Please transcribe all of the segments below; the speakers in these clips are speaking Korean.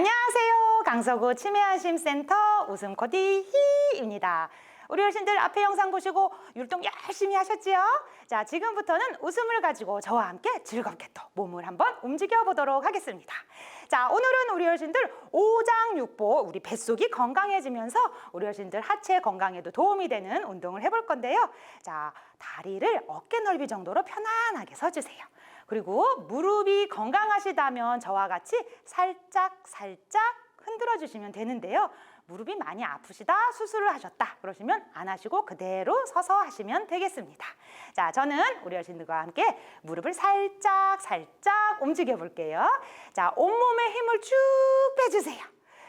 안녕하세요. 강서구 치매안심센터 웃음코디 희입니다. 우리 어르신들 앞에 영상 보시고 율동 열심히 하셨지요? 자, 지금부터는 웃음을 가지고 저와 함께 즐겁게 또 몸을 한번 움직여 보도록 하겠습니다. 자, 오늘은 우리 어르신들 오장육보 우리 뱃속이 건강해지면서 우리 어르신들 하체 건강에도 도움이 되는 운동을 해볼 건데요. 자, 다리를 어깨 넓이 정도로 편안하게 서주세요. 그리고 무릎이 건강하시다면 저와 같이 살짝 살짝 흔들어 주시면 되는데요. 무릎이 많이 아프시다, 수술을 하셨다 그러시면 안 하시고 그대로 서서 하시면 되겠습니다. 자, 저는 우리 어르신들과 함께 무릎을 살짝 살짝 움직여 볼게요. 자, 온몸에 힘을 쭉 빼주세요.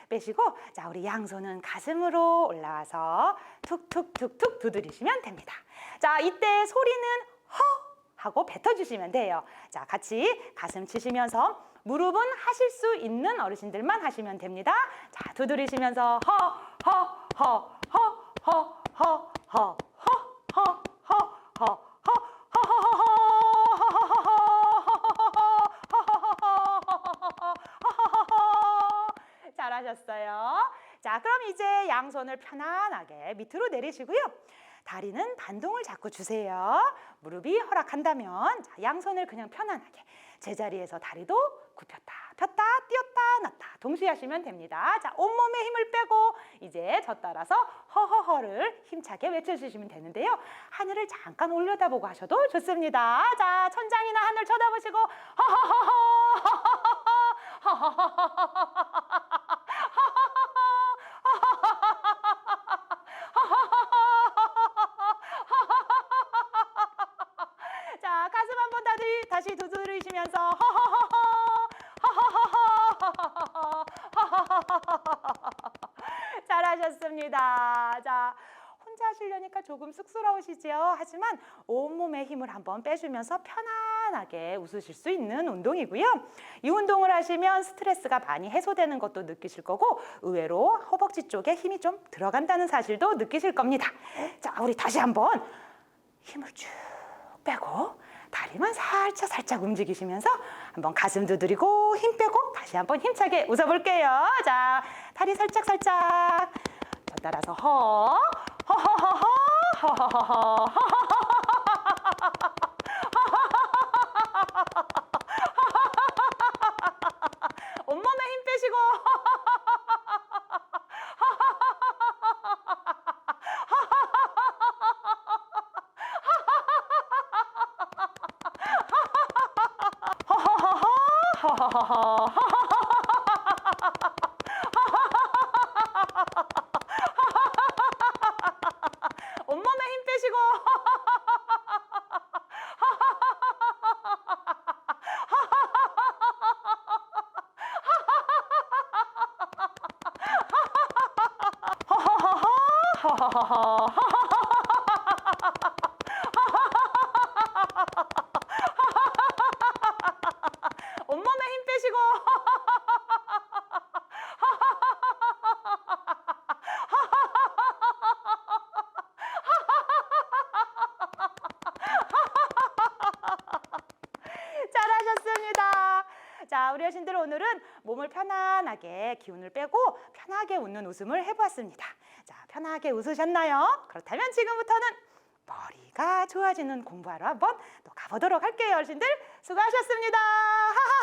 빼시고 자 우리 양손은 가슴으로 올라와서 툭툭툭툭 두드리시면 됩니다. 자 이때 소리는 허 하고 뱉어주시면 돼요. 자 같이 가슴 치시면서 무릎은 하실 수 있는 어르신들만 하시면 됩니다. 자 두드리시면서 허 허 허 허 허 허 허 허 허허 잘하셨어요. 자, 그럼 이제 양손을 편안하게 밑으로 내리시고요. 다리는 반동을 자꾸 주세요. 무릎이 허락한다면 자, 양손을 그냥 편안하게 제자리에서 다리도 굽혔다, 폈다, 뛰었다, 놨다 동시에 하시면 됩니다. 자, 온몸에 힘을 빼고 이제 저 따라서 허허허를 힘차게 외쳐주시면 되는데요. 하늘을 잠깐 올려다보고 하셔도 좋습니다. 자, 천장이나 하늘 쳐다보시고 허허허허 자, 가슴 한번 다시 두드리시면서 허허허허 허허허허 잘하셨습니다. 자, 혼자 하시려니까 조금 쑥스러우시지요. 하지만 온몸의 힘을 한번 빼주면서 편안하게 웃으실 수 있는 운동이고요. 이 운동을 하시면 스트레스가 많이 해소되는 것도 느끼실 거고 의외로 허벅지 쪽에 힘이 좀 들어간다는 사실도 느끼실 겁니다. 자, 우리 다시 한번 힘을 쭉 빼고 다리만 살짝 살짝 움직이시면서 한번 가슴 두드리고 힘 빼고 다시 한번 힘차게 웃어볼게요. 자, 다리 살짝 살짝 저 따라서 허 허허허허 허허허허 온몸에 하하하하 온몸에 힘 빼시고. 하하하하 우리 여신들 오늘은 몸을 편안하게 기운을 빼고 편하게 웃는 웃음을 해보았습니다. 자, 편하게 웃으셨나요? 그렇다면 지금부터는 머리가 좋아지는 공부하러 한번 또 가보도록 할게요, 어르신들. 수고하셨습니다. 하하!